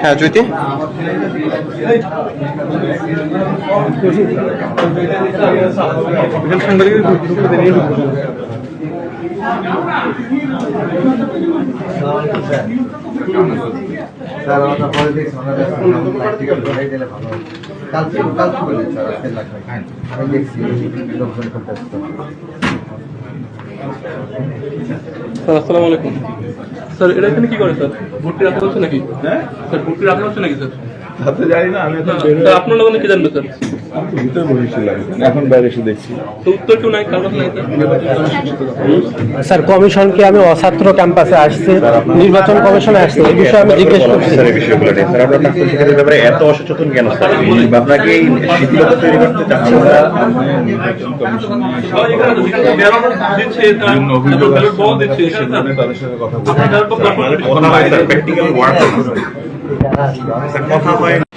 হ্যাঁ ঢুকবো স্যার আমরা পরে দেখছি প্র্যাকটিক্যাল করে দিলে ভালো। কালকে কালকে বললেন স্যার? আজকে লাগবে আমি দেখছি লোকজন করতে আসতো স্যার আসসালামু আলাইকুম। স্যার এটা এখানে কি করে স্যার ভর্তি রাখা হচ্ছে নাকি? হ্যাঁ? স্যার ভর্তি রাখা হচ্ছে নাকি স্যার তা জানি না আমি এখন না, স্যার আপনার লোক কি জানবে স্যার? আমি তো ভিতরে বসেছিলাম এখন বাইরে এসে দেখছি। তো উত্তর কেউ নাই কারণ নাই। স্যার স্যার কমিশনকে আমি অছাত্র ক্যাম্পাসে আসছে নির্বাচন কমিশনে আসছে এই বিষয়ে আমি জিজ্ঞেস করছি। স্যার এই বিষয়গুলো নিয়ে স্যার আপনার ছাত্র শিক্ষার্থীদের ব্যাপারে এত অসচেতন কেন স্যার? আপনাকে এই শিথিলতা তৈরি করতে চাচ্ছেন আমরা। নির্বাচন কমিশন অভিযোগ সেখানে তাদের সাথে কথা বলছি। Practical work Gracias.